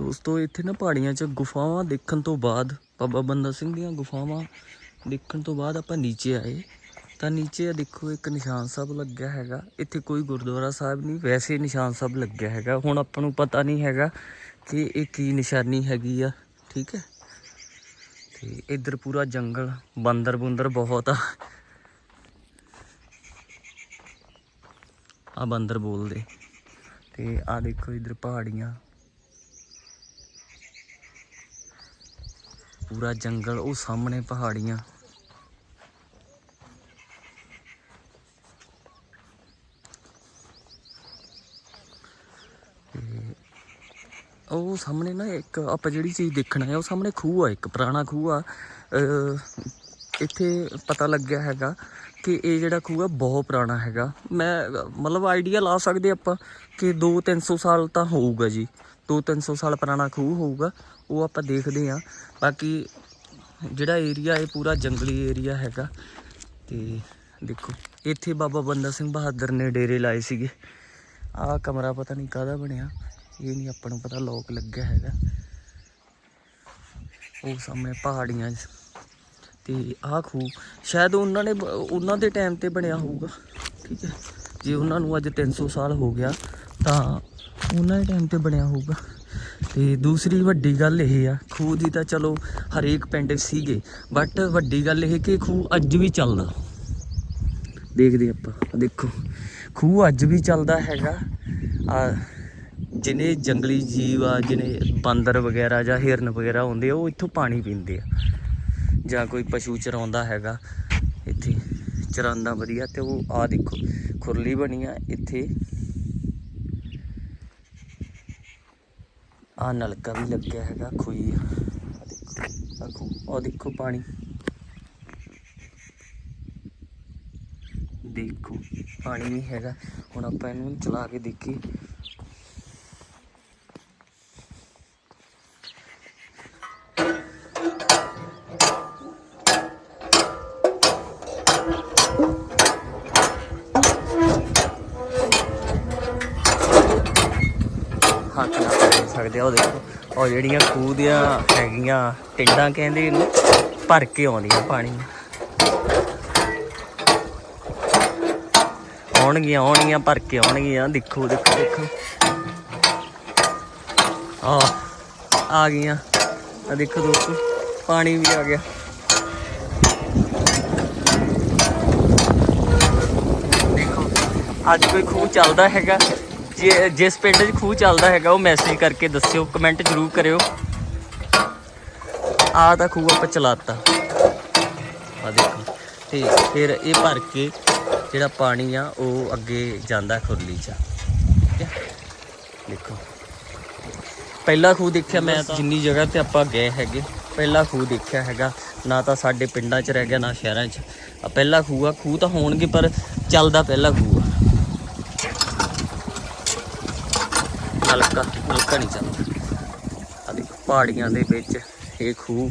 ਦੋਸਤੋ, ਇੱਥੇ ਨਾ ਪਹਾੜੀਆਂ 'ਚ ਗੁਫਾਵਾਂ ਦੇਖਣ ਤੋਂ ਬਾਅਦ, ਬਾਬਾ ਬੰਦਾ ਸਿੰਘ ਦੀਆਂ ਗੁਫਾਵਾਂ ਦੇਖਣ ਤੋਂ ਬਾਅਦ ਆਪਾਂ ਨੀਚੇ ਆਏ। ਤਾਂ ਨੀਚੇ ਆ ਦੇਖੋ, ਇੱਕ ਨਿਸ਼ਾਨ ਸਾਹਿਬ ਲੱਗਿਆ ਹੈਗਾ। ਇੱਥੇ ਕੋਈ ਗੁਰਦੁਆਰਾ ਸਾਹਿਬ ਨਹੀਂ, ਵੈਸੇ ਨਿਸ਼ਾਨ ਸਾਹਿਬ ਲੱਗਿਆ ਹੈਗਾ। ਹੁਣ ਆਪਾਂ ਨੂੰ ਪਤਾ ਨਹੀਂ ਹੈਗਾ ਕਿ ਇਹ ਕੀ ਨਿਸ਼ਾਨੀ ਹੈਗੀ ਆ, ਠੀਕ ਹੈ? ਤੇ ਇੱਧਰ ਪੂਰਾ ਜੰਗਲ, ਬਾਂਦਰ ਬੁੰਦਰ ਬਹੁਤ ਆ। ਆ ਬੰਦਰ ਬੋਲਦੇ। ਤੇ ਆ ਦੇਖੋ ਇੱਧਰ ਪਹਾੜੀਆਂ। ਪੂਰਾ ਜੰਗਲ, ਉਹ ਸਾਹਮਣੇ ਪਹਾੜੀਆਂ। ਉਹ ਸਾਹਮਣੇ ਨਾ ਇੱਕ, ਆਪਾਂ ਜਿਹੜੀ ਚੀਜ਼ ਦੇਖਣਾ ਹੈ ਉਹ ਸਾਹਮਣੇ ਖੂਹ ਆ, ਇੱਕ ਪੁਰਾਣਾ ਖੂਹ ਆ। ਇੱਥੇ ਪਤਾ ਲੱਗਿਆ ਹੈਗਾ ਕਿ ਇਹ ਜਿਹੜਾ ਖੂਹ ਆ, ਬਹੁਤ ਪੁਰਾਣਾ ਹੈਗਾ। ਮੈਂ, ਮਤਲਬ ਆਈਡੀਆ ਲਾ ਸਕਦੇ ਆਪਾਂ ਕਿ 2-300 ਸਾਲ ਤਾਂ ਹੋਊਗਾ ਜੀ। 2-300 ਸਾਲ ਪੁਰਾਣਾ ਖੂਹ ਹੋਊਗਾ, ਉਹ ਆਪਾਂ ਦੇਖਦੇ ਆ ਬਾਕੀ ਜਿਹੜਾ ਏਰੀਆ ਇਹ ਪੂਰਾ ਜੰਗਲੀ ਏਰੀਆ ਹੈਗਾ। ਤੇ ਦੇਖੋ, ਇੱਥੇ ਬਾਬਾ ਬੰਦਾ ਸਿੰਘ ਬਹਾਦਰ ਨੇ ਡੇਰੇ ਲਾਏ ਸੀਗੇ। ਆਹ ਕਮਰਾ ਪਤਾ ਨਹੀਂ ਕਾਹਦਾ ਬਣਿਆ, ਇਹ ਨਹੀਂ ਆਪਾਂ ਨੂੰ ਪਤਾ ਲੋਕ ਲੱਗਿਆ ਹੈਗਾ। ਉਹ ਸਾਹਮਣੇ ਪਹਾੜੀਆਂ 'ਚ। ਤੇ ਆਹ ਖੂਹ, ਸ਼ਾਇਦ ਉਹਨਾਂ ਨੇ ਉਹਨਾਂ ਦੇ ਟਾਈਮ ਤੇ ਬਣਿਆ ਹੋਊਗਾ। ਠੀਕ ਹੈ, ਜੇ ਉਹਨਾਂ ਨੂੰ ਅੱਜ 300 ਸਾਲ ਹੋ ਗਿਆ, ਤਾਂ ਉਹਨਾਂ ਦੇ ਟਾਈਮ ਤੇ ਬਣਿਆ ਹੋਊਗਾ। ਤੇ ਦੂਸਰੀ ਵੱਡੀ ਗੱਲ ਇਹ ਆ, ਖੂਹ ਦੀ ਤਾਂ ਚਲੋ ਹਰੇਕ ਪਿੰਡ ਸੀਗੇ ਬਟ ਵੱਡੀ ਗੱਲ ਇਹ ਕਿ ਖੂਹ ਅੱਜ ਵੀ ਚੱਲਦਾ। ਦੇਖਦੇ ਆਪਾਂ, ਦੇਖੋ, ਖੂਹ ਅੱਜ ਵੀ ਚੱਲਦਾ ਹੈਗਾ। ਆ ਜਿਹਨੇ ਜੰਗਲੀ ਜੀਵ ਆ ਜਿਹਨੇ ਬਾਂਦਰ ਵਗੈਰਾ ਜਾਂ ਹਿਰਨ ਵਗੈਰਾ ਹੁੰਦੇ ਆ, ਉਹ ਇੱਥੋਂ ਪਾਣੀ ਪੀਂਦੇ ਆ। ਜਾਂ ਕੋਈ ਪਸ਼ੂ ਚਰਾਉਂਦਾ ਹੈਗਾ, ਇੱਥੇ ਚਰਾਉਂਦਾ ਵਧੀਆ, ਤੇ ਉਹ ਆ ਦੇਖੋ, ਖੁਰਲੀ ਬਣੀ ਆ, ਇੱਥੇ ਆ ਨਲਕਾ ਵੀ ਲੱਗਿਆ ਹੈਗਾ ਖੂਈ ਆ। ਦੇਖੋ, ਆਹ ਦੇਖੋ ਪਾਣੀ। ਦੇਖੋ, ਪਾਣੀ ਨਹੀਂ ਹੈਗਾ। ਹੁਣ ਆਪਾਂ ਇਹਨੂੰ ਚਲਾ ਕੇ ਦੇਖੀਏ। ਹੱਥ ਸਕਦੇ ਆ, ਉਹ ਦੇਖੋ। ਉਹ ਜਿਹੜੀਆਂ ਖੂਹ ਦੀਆਂ ਹੈਗੀਆਂ ਟਿੰਡਾਂ, ਕਹਿੰਦੇ ਇਹਨੂੰ ਭਰ ਕੇ ਆਉਂਦੀਆਂ ਪਾਣੀ। ਆਉਣਗੀਆਂ ਆਉਣਗੀਆਂ, ਭਰ ਕੇ ਆਉਣਗੀਆਂ। ਦੇਖੋ ਦੇਖੋ ਦੇਖੋ। ਆ ਆ ਗਈਆਂ। ਆ ਦੇਖੋ ਦੋਸਤੋ, ਪਾਣੀ ਵੀ ਆ ਗਿਆ। ਦੇਖੋ, ਅੱਜ ਕੋਈ ਖੂਹ ਚੱਲਦਾ ਹੈਗਾ। ਜੇ ਜਿਸ ਪਿੰਡ 'ਚ ਖੂਹ ਚੱਲਦਾ ਹੈਗਾ, ਉਹ ਮੈਸੇਜ ਕਰਕੇ ਦੱਸਿਓ ਕਮੈਂਟ ਜ਼ਰੂਰ ਕਰਿਓ। ਆ ਤਾਂ ਖੂਹ ਆਪਾਂ ਚਲਾਤਾ। ਆ ਦੇਖੋ, ਤੇ ਫਿਰ ਇਹ ਭਰ ਕੇ ਜਿਹੜਾ ਪਾਣੀ ਆ, ਉਹ ਅੱਗੇ ਜਾਂਦਾ ਖੁਰਲੀ 'ਚ। ਠੀਕ ਹੈ? ਦੇਖੋ। ਪਹਿਲਾ ਖੂਹ ਦੇਖਿਆ ਮੈਂ ਤਾਂ। ਜਿੰਨੀ ਜਗ੍ਹਾ ਤੇ ਆਪਾਂ ਗਏ ਹੈਗੇ, ਪਹਿਲਾ ਖੂਹ ਦੇਖਿਆ ਹੈਗਾ। ਨਾ ਤਾਂ ਸਾਡੇ ਪਿੰਡਾਂ 'ਚ ਰਹਿ ਗਿਆ, ਨਾ ਸ਼ਹਿਰਾਂ 'ਚ। ਪਹਿਲਾ ਖੂਹ ਆ, ਖੂਹ ਤਾਂ ਹੋਣਗੇ, ਪਰ ਚੱਲਦਾ ਪਹਿਲਾ ਖੂਹ ਆ ਨਲਕਾ ਨਲਕਾ ਨਹੀਂ ਚੱਲਦਾ। ਆ ਦੇਖੋ ਪਹਾੜੀਆਂ ਦੇ ਵਿੱਚ ਇਹ ਖੂਹ